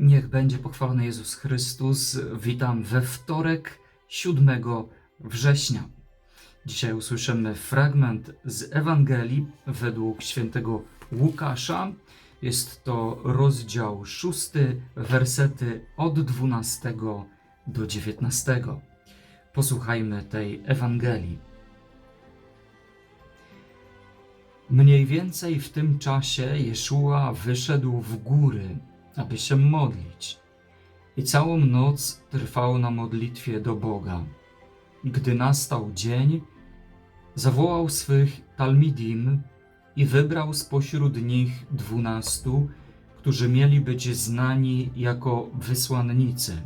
Niech będzie pochwalony Jezus Chrystus. Witam we wtorek 7 września. Dzisiaj usłyszymy fragment z Ewangelii według świętego Łukasza. Jest to rozdział 6, wersety od 12 do 19. Posłuchajmy tej Ewangelii. Mniej więcej w tym czasie Jeszua wyszedł w góry, aby się modlić. I całą noc trwał na modlitwie do Boga. Gdy nastał dzień, zawołał swych talmidim i wybrał spośród nich dwunastu, którzy mieli być znani jako wysłannicy.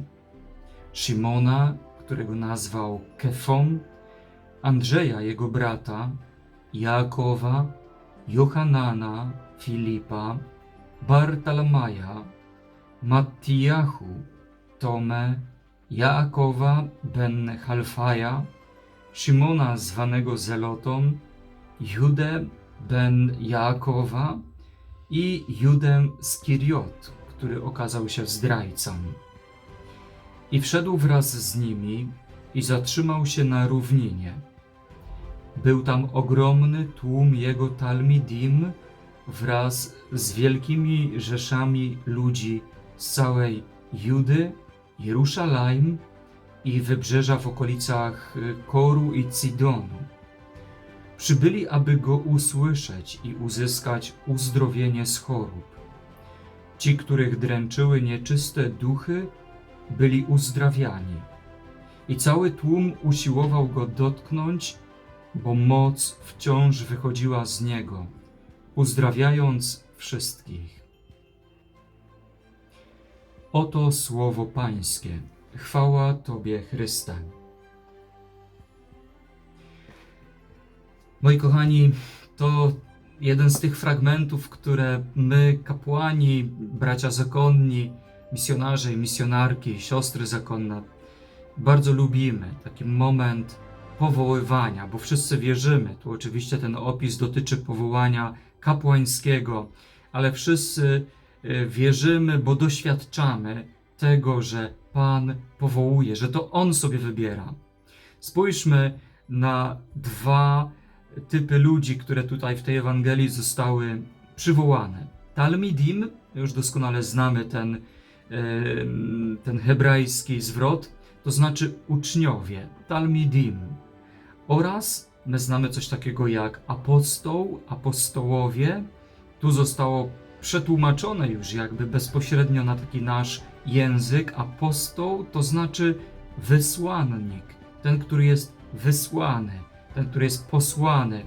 Szymona, którego nazwał Kefon, Andrzeja, jego brata, Jakowa, Johanana, Filipa, Bartalmaja, Mattijahu, Tomę, Jaakowa ben Halfaja, Szymona zwanego Zelotą, Judę ben Jaakowa i Judę z Kiriot, który okazał się zdrajcą. I wszedł wraz z nimi i zatrzymał się na równinie. Był tam ogromny tłum jego talmidim wraz z wielkimi rzeszami ludzi z całej Judy, Jerusalem i wybrzeża w okolicach y, Koru i Sidonu. Przybyli, aby go usłyszeć i uzyskać uzdrowienie z chorób. Ci, których dręczyły nieczyste duchy, byli uzdrawiani. I cały tłum usiłował go dotknąć, bo moc wciąż wychodziła z niego, uzdrawiając wszystkich. Oto słowo Pańskie. Chwała Tobie, Chryste. Moi kochani, to jeden z tych fragmentów, które my, kapłani, bracia zakonni, misjonarze i misjonarki, siostry zakonne, bardzo lubimy. Taki moment powoływania, bo wszyscy wierzymy. Tu oczywiście ten opis dotyczy powołania kapłańskiego, ale wszyscy wierzymy, bo doświadczamy tego, że Pan powołuje, że to On sobie wybiera. Spójrzmy na dwa typy ludzi, które tutaj w tej Ewangelii zostały przywołane. Talmidim, już doskonale znamy ten, em, ten hebrajski zwrot, to znaczy uczniowie, talmidim. Oraz my znamy coś takiego jak apostoł, apostołowie. Tu zostało przetłumaczone już jakby bezpośrednio na taki nasz język. Apostoł to znaczy wysłannik, ten, który jest wysłany, ten, który jest posłany.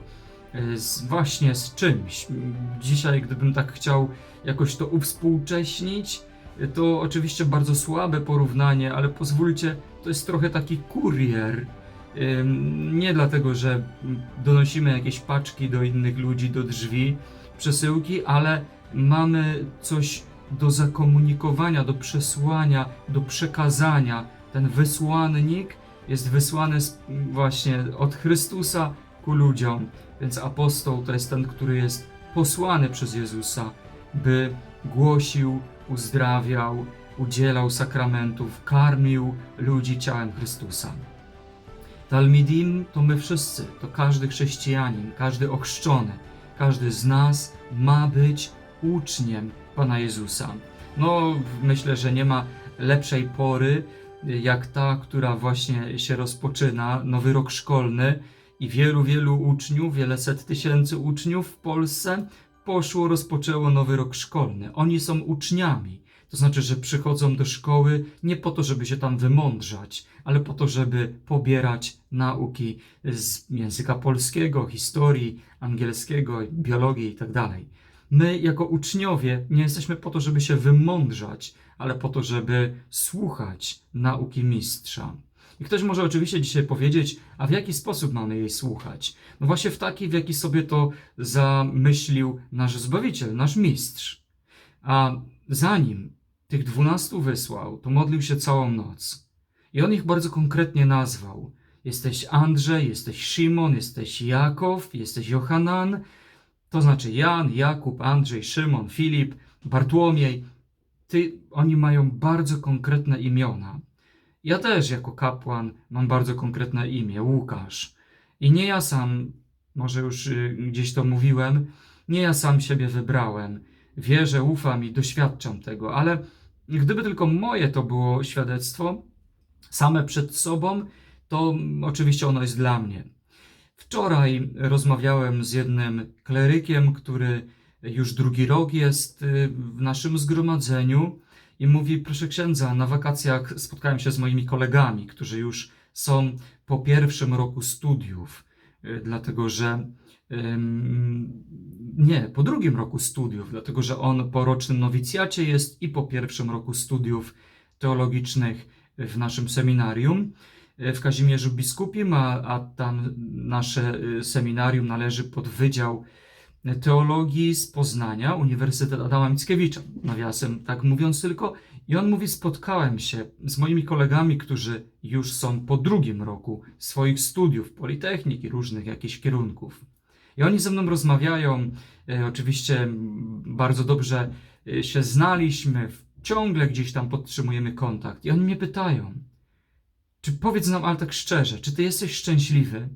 y, Z, właśnie z czymś. Dzisiaj, gdybym tak chciał jakoś to uwspółcześnić, to oczywiście bardzo słabe porównanie, ale pozwólcie, to jest trochę taki kurier. Nie dlatego, że donosimy jakieś paczki do innych ludzi, do drzwi, przesyłki, ale mamy coś do zakomunikowania, do przesłania, do przekazania. Ten wysłannik jest wysłany właśnie od Chrystusa ku ludziom. Więc apostoł to jest ten, który jest posłany przez Jezusa, by głosił, uzdrawiał, udzielał sakramentów, karmił ludzi ciałem Chrystusa. Talmidim to my wszyscy, to każdy chrześcijanin, każdy ochrzczony, każdy z nas ma być uczniem Pana Jezusa. No, myślę, że nie ma lepszej pory jak ta, która właśnie się rozpoczyna, nowy rok szkolny i wielu, wielu uczniów, wiele set tysięcy uczniów w Polsce poszło, rozpoczęło nowy rok szkolny. Oni są uczniami. To znaczy, że przychodzą do szkoły nie po to, żeby się tam wymądrzać, ale po to, żeby pobierać nauki z języka polskiego, historii, angielskiego, biologii itd. My, jako uczniowie, nie jesteśmy po to, żeby się wymądrzać, ale po to, żeby słuchać nauki mistrza. I ktoś może oczywiście dzisiaj powiedzieć, a w jaki sposób mamy jej słuchać? No właśnie w taki, w jaki sobie to zamyślił nasz Zbawiciel, nasz mistrz. A zanim tych dwunastu wysłał, to modlił się całą noc. I on ich bardzo konkretnie nazwał. Jesteś Andrzej, jesteś Szymon, jesteś Jakow, jesteś Johanan, to znaczy Jan, Jakub, Andrzej, Szymon, Filip, Bartłomiej. ty, oni mają bardzo konkretne imiona. Ja też jako kapłan mam bardzo konkretne imię, Łukasz. I nie ja sam, może już y, gdzieś to mówiłem, nie ja sam siebie wybrałem. Wierzę, ufam i doświadczam tego, ale gdyby tylko moje to było świadectwo, same przed sobą, to oczywiście ono jest dla mnie. Wczoraj rozmawiałem z jednym klerykiem, który już drugi rok jest y, w naszym zgromadzeniu i mówi: Proszę księdza, na wakacjach spotkałem się z moimi kolegami, którzy już są po pierwszym roku studiów, y, dlatego że nie, po drugim roku studiów, dlatego że on po rocznym nowicjacie jest i po pierwszym roku studiów teologicznych w naszym seminarium w Kazimierzu Biskupim, a, a tam nasze y, seminarium należy pod Wydział Teologii z Poznania, Uniwersytet Adama Mickiewicza, nawiasem tak mówiąc tylko. I on mówi, spotkałem się z moimi kolegami, którzy już są po drugim roku swoich studiów, politechniki, różnych jakichś kierunków. I oni ze mną rozmawiają, e, oczywiście bardzo dobrze e, się znaliśmy, ciągle gdzieś tam podtrzymujemy kontakt. I oni mnie pytają, czy powiedz nam, ale tak szczerze, czy ty jesteś szczęśliwy?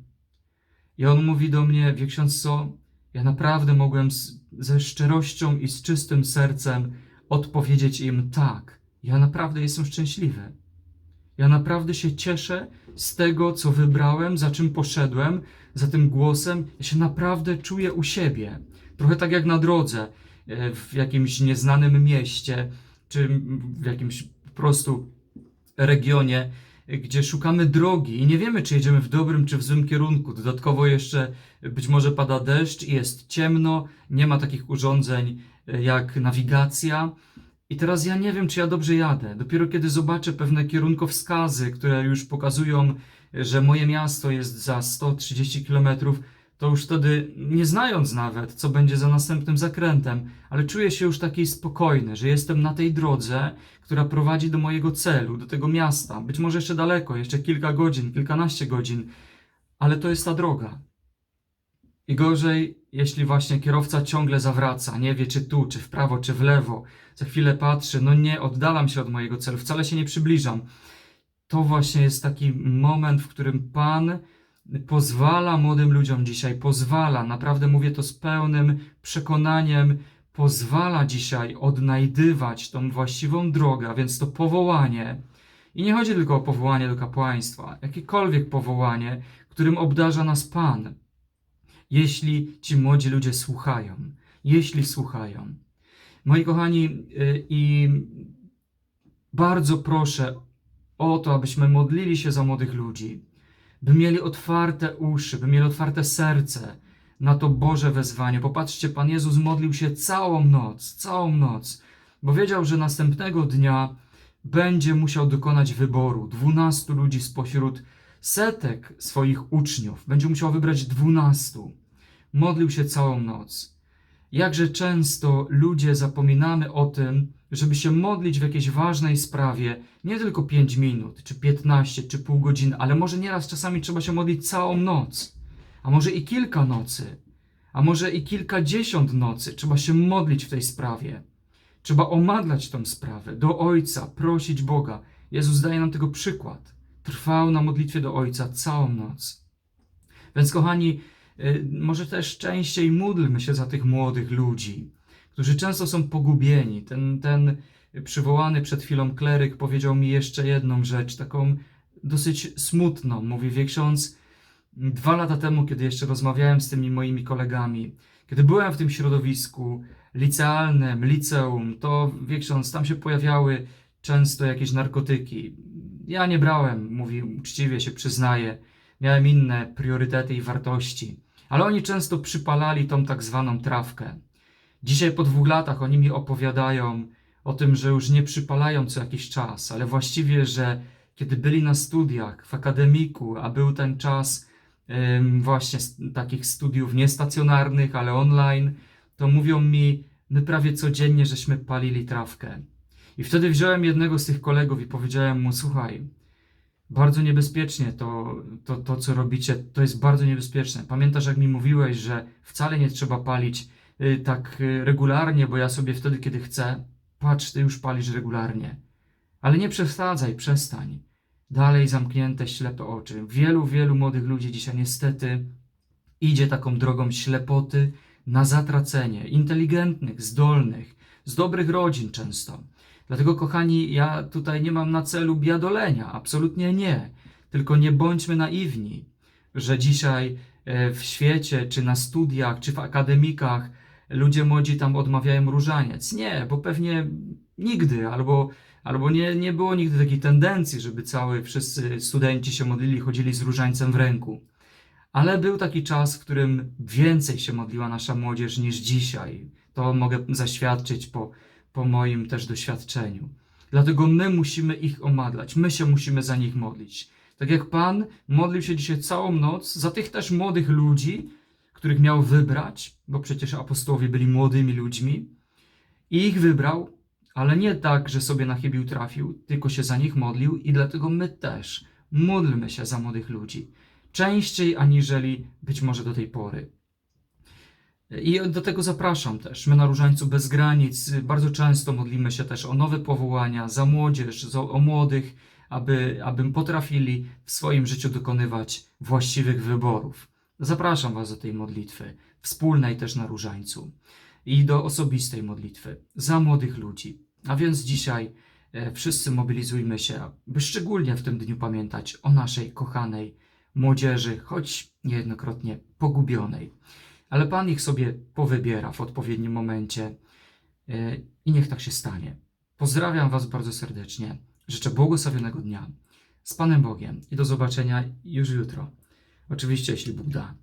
I on mówi do mnie, wie ksiądz co, ja naprawdę mogłem z, ze szczerością i z czystym sercem odpowiedzieć im tak. Ja naprawdę jestem szczęśliwy. Ja naprawdę się cieszę z tego, co wybrałem, za czym poszedłem, za tym głosem. Ja się naprawdę czuję u siebie. Trochę tak jak na drodze, e, w jakimś nieznanym mieście, czy w jakimś po prostu regionie, gdzie szukamy drogi i nie wiemy, czy jedziemy w dobrym czy w złym kierunku. Dodatkowo jeszcze być może pada deszcz i jest ciemno, nie ma takich urządzeń e, jak nawigacja. I teraz ja nie wiem, czy ja dobrze jadę. Dopiero kiedy zobaczę pewne kierunkowskazy, które już pokazują, e, że moje miasto jest za 130 km, to już wtedy, nie znając nawet, co będzie za następnym zakrętem, ale czuję się już taki spokojny, że jestem na tej drodze, która prowadzi do mojego celu, do tego miasta. Być może jeszcze daleko, jeszcze kilka godzin, kilkanaście godzin, ale to jest ta droga. I gorzej, jeśli właśnie kierowca ciągle zawraca, nie wie czy tu, czy w prawo, czy w lewo. Za chwilę patrzy, no nie, oddalam się od mojego celu, wcale się nie przybliżam. To właśnie jest taki moment, w którym Pan pozwala młodym ludziom dzisiaj, pozwala, naprawdę mówię to z pełnym przekonaniem, pozwala dzisiaj odnajdywać tą właściwą drogę, a więc to powołanie. I nie chodzi tylko o powołanie do kapłaństwa, jakiekolwiek powołanie, którym obdarza nas Pan jeśli ci młodzi ludzie słuchają. Jeśli słuchają. Moi kochani, y, i bardzo proszę o to, abyśmy modlili się za młodych ludzi, by mieli otwarte uszy, by mieli otwarte serce na to Boże wezwanie. Popatrzcie, Pan Jezus modlił się całą noc, całą noc, bo wiedział, że następnego dnia będzie musiał dokonać wyboru dwunastu ludzi spośród setek swoich uczniów. Będzie musiał wybrać dwunastu modlił się całą noc. Jakże często ludzie zapominamy o tym, żeby się modlić w jakiejś ważnej sprawie, nie tylko 5 minut, czy 15, czy pół godziny, ale może nieraz czasami trzeba się modlić całą noc, a może i kilka nocy, a może i kilkadziesiąt nocy. Trzeba się modlić w tej sprawie. Trzeba omadlać tę sprawę, do Ojca, prosić Boga. Jezus daje nam tego przykład. Trwał na modlitwie do Ojca całą noc. Więc, kochani, może też częściej módlmy się za tych młodych ludzi, którzy często są pogubieni. Ten, ten przywołany przed chwilą kleryk powiedział mi jeszcze jedną rzecz, taką dosyć smutną. Mówi, wie ksiądz, dwa lata temu, kiedy jeszcze rozmawiałem z tymi moimi kolegami, kiedy byłem w tym środowisku licealnym, liceum, to wie ksiądz, tam się pojawiały często jakieś narkotyki. Ja nie brałem, mówi uczciwie się przyznaję, miałem inne priorytety i wartości ale oni często przypalali tą tak zwaną trawkę. Dzisiaj po dwóch latach oni mi opowiadają o tym, że już nie przypalają co jakiś czas, ale właściwie, że kiedy byli na studiach w akademiku, a był ten czas ym, właśnie takich studiów niestacjonarnych, ale online, to mówią mi, my prawie codziennie żeśmy palili trawkę. I wtedy wziąłem jednego z tych kolegów i powiedziałem mu, słuchaj, bardzo niebezpiecznie to, to, to, co robicie, to jest bardzo niebezpieczne. Pamiętasz, jak mi mówiłeś, że wcale nie trzeba palić y, tak y, regularnie, bo ja sobie wtedy, kiedy chcę. Patrz, ty już palisz regularnie. Ale nie przesadzaj, przestań. Dalej zamknięte, ślepe oczy. Wielu, wielu młodych ludzi dzisiaj niestety idzie taką drogą ślepoty na zatracenie. Inteligentnych, zdolnych, z dobrych rodzin często. Dlatego, kochani, ja tutaj nie mam na celu biadolenia, absolutnie nie. Tylko nie bądźmy naiwni, że dzisiaj e, w świecie, czy na studiach, czy w akademikach ludzie młodzi tam odmawiają różaniec. Nie, bo pewnie nigdy, albo, albo nie, nie było nigdy takiej tendencji, żeby cały wszyscy studenci się modlili, chodzili z różańcem w ręku. Ale był taki czas, w którym więcej się modliła nasza młodzież niż dzisiaj. To mogę zaświadczyć po, po moim też doświadczeniu. Dlatego my musimy ich omadlać, my się musimy za nich modlić. Tak jak Pan modlił się dzisiaj całą noc za tych też młodych ludzi, których miał wybrać, bo przecież apostołowie byli młodymi ludźmi, i ich wybrał, ale nie tak, że sobie na chybił trafił, tylko się za nich modlił, i dlatego my też módlmy się za młodych ludzi. Częściej aniżeli być może do tej pory. I do tego zapraszam też. My na Różańcu Bez Granic bardzo często modlimy się też o nowe powołania, za młodzież, o młodych, aby, aby potrafili w swoim życiu dokonywać właściwych wyborów. Zapraszam Was do tej modlitwy, wspólnej też na Różańcu i do osobistej modlitwy za młodych ludzi. A więc dzisiaj e, wszyscy mobilizujmy się, by szczególnie w tym dniu pamiętać o naszej kochanej młodzieży, choć niejednokrotnie pogubionej. Ale Pan ich sobie powybiera w odpowiednim momencie e, i niech tak się stanie. Pozdrawiam Was bardzo serdecznie. Życzę błogosławionego dnia z Panem Bogiem i do zobaczenia już jutro. Oczywiście, jeśli Bóg da.